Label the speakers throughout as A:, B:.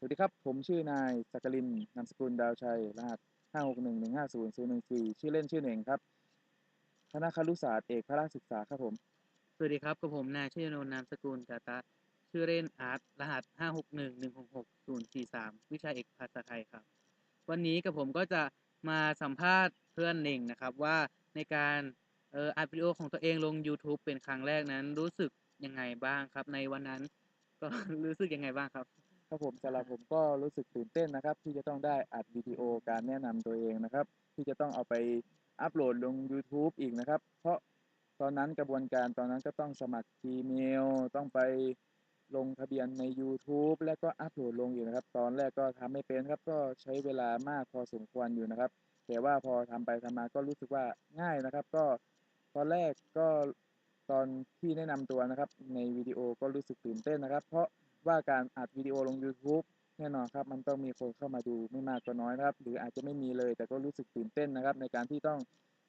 A: สวัสดีครับ ผมชื่อนายสักลินนามสกุลดาวชัย รหัส 561150014 ชื่อเล่นชื่อเหน่งครับ คณะครุศาสตร์เอกพละราชศึกษาครับผม
B: สวัสดีครับกับผมนายชยนนท์นามสกุลกาตะ ชื่อเล่นอาร์ต รหัส 561166043 วิชาเอกภาษาไทยครับ วันนี้กับผมก็จะมาสัมภาษณ์เพื่อนเน่งนะครับว่าในการเอ่ออัดวิดีโอของตัวเองลง YouTube เป็นครั้งแรกนั้นรู้สึกยังไงบ้างครับ ในวันนั้นก็ รู้สึกยังไงบ้างครับ
A: ครับผมสำหรับผมก็รู้สึกตื่นเต้นนะครับ ที่จะต้องได้อัดวิดีโอการแนะนำตัวเองนะครับ ที่จะต้องเอาไปอัปโหลดลง YouTube อีกนะครับ เพราะตอนนั้นกระบวนการตอนนั้นก็ต้องสมัคร Gmail ต้องไปลงทะเบียนใน YouTube และก็อัปโหลดลงอยู่นะครับ ตอนแรกก็ทำไม่เป็นครับ ก็ใช้เวลามากพอสมควรอยู่นะครับ แต่ว่าพอทำไปทำมาก็รู้สึกว่าง่ายนะครับ ก็ตอนแรกก็ตอนที่แนะนำตัวนะครับ ในวิดีโอก็รู้สึกตื่นเต้นนะครับ เพราะ ว่าการอัดวิดีโอลง YouTube แน่นอนครับ มันต้องมีคนเข้ามาดูไม่มากก็น้อยนะครับ หรืออาจจะไม่มีเลย แต่ก็รู้สึกตื่นเต้นนะครับ ในการที่ต้อง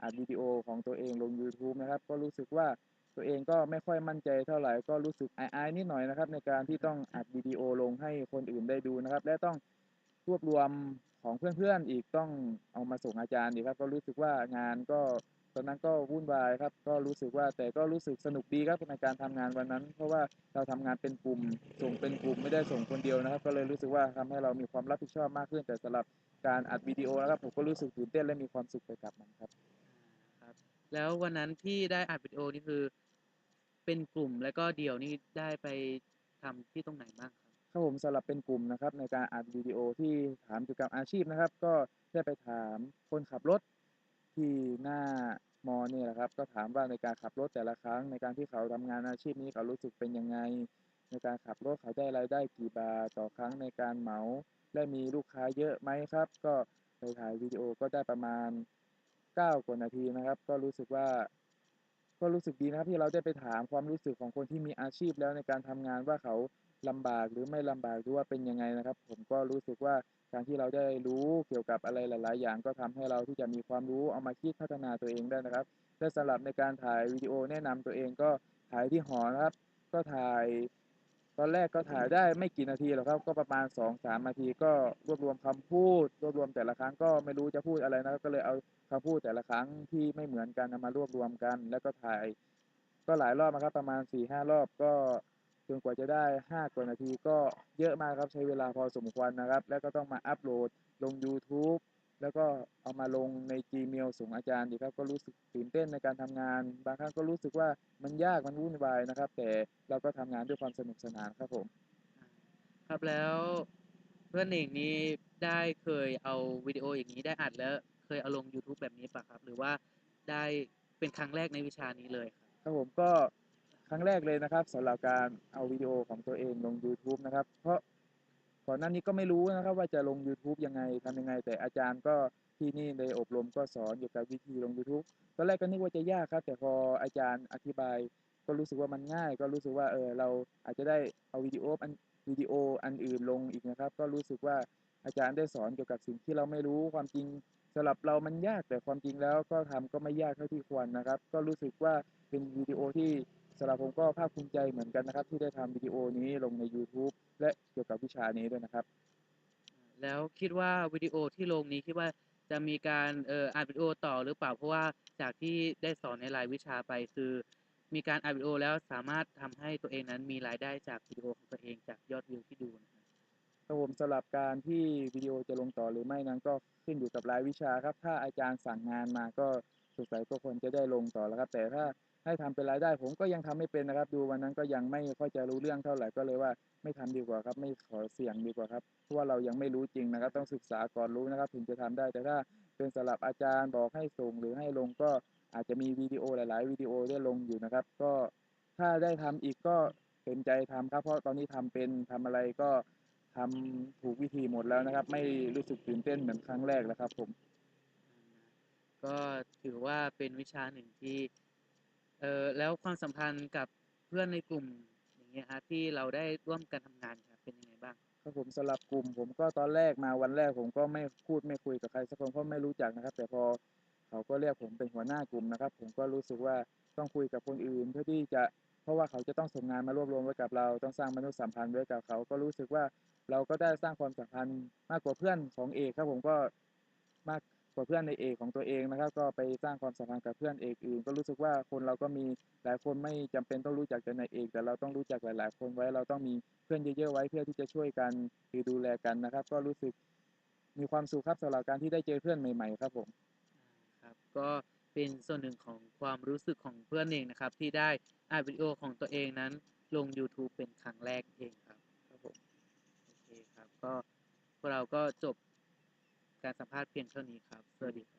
A: อัดวิดีโอของตัวเองลง YouTube นะครับ ก็รู้สึกว่าตัวเองก็ไม่ค่อยมั่นใจเท่าไหร่ก็รู้สึกอายๆนิดหน่อยนะครับ ในการที่ต้องอัดวิดีโอลงให้คนอื่นได้ดูนะครับ และต้องรวบรวมของเพื่อนๆอีกต้องเอามาส่งอาจารย์อีครับ ก็รู้สึกว่างานก็ อนนั้นก็วุ่นวายครับ ก็รู้สึกว่าแต่ก็รู้สึกสนุกดีครับในการทำงานวันนั้น เพราะว่าเราทำงานเป็นกลุ่มส่งเป็นกลุ่มไม่ได้ส่งคนเดียวนะครับ ก็เลยรู้สึกว่าทำให้เรามีความรับผิดชอบมากขึ้น แต่สำหรับการอัดวิดีโอนะครับผมก็รู้สึกตื่นเต้นและมีความสุขไปกับมันครับ
B: ครับ แล้ววันนั้นที่ได้อัดวิดีโอนี่คือ เป็นกลุ่มแล้วก็เดี่ยวนี่ได้ไปทำที่ตรงไหนบ้างครับ
A: ครับผมสำหรับเป็นกลุ่มนะครับ ในการอัดวิดีโอที่ถามเกี่ยวกับอาชีพนะครับ ก็ได้ไปถามคนขับรถที่หน้า มอเนี่ยแหละครับ ก็ถามว่าในการขับรถแต่ละครั้ง ในการที่เขาทำงานอาชีพนี้เขารู้สึกเป็นยังไง ในการขับรถเขาได้รายได้กี่บาทต่อครั้งในการเหมาและมีลูกค้าเยอะไหมครับ ก็ไปถ่ายวิดีโอก็ได้ประมาณ 9กว่านาทีนะครับ ก็รู้สึกว่า ก็รู้สึกดีนะครับที่เราได้ไปถามความรู้สึกของคนที่มีอาชีพแล้วในการทำงานว่าเขา ลำบากหรือไม่ลำบากหรือว่าเป็นยังไงนะครับ ผมก็รู้สึกว่าการที่เราได้รู้เกี่ยวกับอะไรหลาย ๆ อย่างก็ทำให้เราที่จะมีความรู้เอามาคิดพัฒนาตัวเองได้นะครับ และสำหรับในการถ่ายวิดีโอแนะนำตัวเองก็ถ่ายที่หอนะครับ ก็ถ่าย ตอนแรกก็ถ่ายได้ไม่กี่นาทีหรอกครับ ก็ประมาณ2-3นาทีก็รวบรวมคำพูด รวบรวมแต่ละครั้งก็ไม่รู้จะพูดอะไรนะครับ ก็เลยเอาคำพูดแต่ละครั้งที่ไม่เหมือนกันเอามารวบรวมกัน แล้วก็ถ่าย ก็หลายรอบนะครับ ประมาณ4-5รอบก็ จนกว่าจะได้ 5 กว่านาทีก็เยอะมากครับใช้เวลาพอสมควรนะครับ แล้วก็ต้องมาอัปโหลดลงยูทูบแล้วก็เอามาลงใน Gmail ส่งอาจารย์อีกครับ ก็รู้สึกตื่นเต้นในการทำงาน บางครั้งก็รู้สึกว่ามันยากมันวุ่นวายนะครับ แต่เราก็ทำงานด้วยความสนุกสนานครับผม
B: ครับแล้วเพื่อนเองนี้ได้เคยเอาวิดีโออย่างนี้ได้อัดแล้วเคยเอาลง YouTube แบบนี้ปะครับ หรือว่าได้เป็นครั้งแรกในวิชานี้เลยครับ
A: ครับผมก็ ครั้งแรกเลยนะครับสำหรับการเอาวิดีโอของตัวเองลง YouTube นะครับ เพราะก่อนหน้านี้ก็ไม่รู้นะครับ ว่าจะลง YouTube ยังไงทำยังไง แต่อาจารย์ก็ที่นี่ในอบรมก็สอนเกี่ยวกับวิธีลง YouTube ตอนแรกก็นึกว่าจะยากครับ แต่พออาจารย์อธิบายก็รู้สึกว่ามันง่าย ก็รู้สึกว่าเออเราอาจจะได้เอาวิดีโออันวิดีโออันอื่นลงอีกนะครับ ก็รู้สึกว่าอาจารย์ได้สอนเกี่ยวกับสิ่งที่เราไม่รู้ความจริงสำหรับเรามันยากแต่ความจริงแล้วก็ทำก็ไม่ยากเท่าที่ควรนะครับ ก็รู้สึกว่าเป็นวิดีโอที่ สำหรับผมก็ภาคภูมิใจเหมือนกันนะครับ ที่ได้ทำวิดีโอนี้ลงใน YouTube และเกี่ยวกับวิชานี้ด้วยนะครับ
B: แล้วคิดว่าวิดีโอที่ลงนี้คิดว่าจะมีการเอ่ออัดวิดีโอต่อหรือเปล่าเพราะว่าจากที่ได้สอนในรายวิชาไปคือ มีการอัดวิดีโอแล้วสามารถทำให้ตัวเองนั้นมีรายได้จากวิดีโอของตัวเองจากยอดวิวที่ดูนะครับ
A: ครับผมสำหรับการที่วิดีโอจะลงต่อหรือไม่นั้นก็ขึ้นอยู่กับรายวิชาครับ ถ้าอาจารย์สั่งงานมาก็สงสัยก็ควรจะได้ลงต่อแล้วครับ แต่ถ้า ให้ทำเป็นรายได้ ผมก็ยังทำไม่เป็นนะครับ ดูวันนั้นก็ยังไม่ค่อยจะรู้เรื่องเท่าไหร่ก็เลยว่า ไม่ทำดีกว่าครับ ไม่ขอเสี่ยงดีกว่าครับเพราะว่าเรายังไม่รู้จริงนะครับ ต้องศึกษาก่อนรู้นะครับ ถึงจะทำได้แต่ถ้าเป็นสำหรับอาจารย์บอกให้ส่งหรือให้ลงก็อาจจะมีวิดีโอหลาย ๆ วิดีโอได้ลงอยู่นะครับ ก็ถ้าได้ทำอีกก็เต็มใจทำครับ เพราะตอนนี้ทำเป็นทำอะไรก็ทำถูกวิธีหมดแล้วนะครับ ไม่รู้สึกตื่นเต้นเหมือนครั้งแรกแล้วครับ ผม
B: ก็ถือว่าเป็นวิชาหนึ่งที่ เอ่อแล้วความสัมพันธ์กับเพื่อนในกลุ่มอย่างเงี้ยครับที่เราได้ร่วมกันทำงานครับเป็นยังไงบ้าง
A: ครับผมสำหรับกลุ่ม ผมก็ตอนแรกมาวันแรกผมก็ไม่พูดไม่คุยกับใครสักคนเพราะไม่รู้จักนะครับ แต่พอเขาก็เรียกผมเป็นหัวหน้ากลุ่มนะครับ ผมก็รู้สึกว่าต้องคุยกับคนอื่น เพื่อที่จะเพราะว่าเขาจะต้องส่งงานมารวบรวมไว้กับเราต้องสร้างมนุษยสัมพันธ์ไว้กับเขาก็รู้สึกว่าเราก็ได้สร้างความสัมพันธ์มากกว่าเพื่อนของเอกครับผมก็มาก ว่าเพื่อนในเอกของตัวเองนะครับ ก็ไปสร้างความสัมพันธ์กับเพื่อนเอกอื่น ก็รู้สึกว่าคนเราก็มีหลายคนไม่จำเป็นต้องรู้จักแต่ในเอก แต่เราต้องรู้จักหลาย ๆ คนไว้เราต้องมีเพื่อนเยอะๆไว้เพื่อที่จะช่วยกันหรือดูแลกันนะครับ ก็รู้สึกมีความสุขครับสำหรับการที่ได้เจอเพื่อนใหม่ ๆ ครับผม
B: ครับก็เป็นส่วนหนึ่งของความรู้สึกของเพื่อนเองนะครับ ที่ได้อัดวิดีโอของตัวเองนั้นลงยูทูบเป็นครั้งแรกเองครับ
A: ครับผม
B: โอเคครับก็พวกเราก็จบ การสัมภาษณ์เพียงเท่านี้ครับ สวัสดีครับ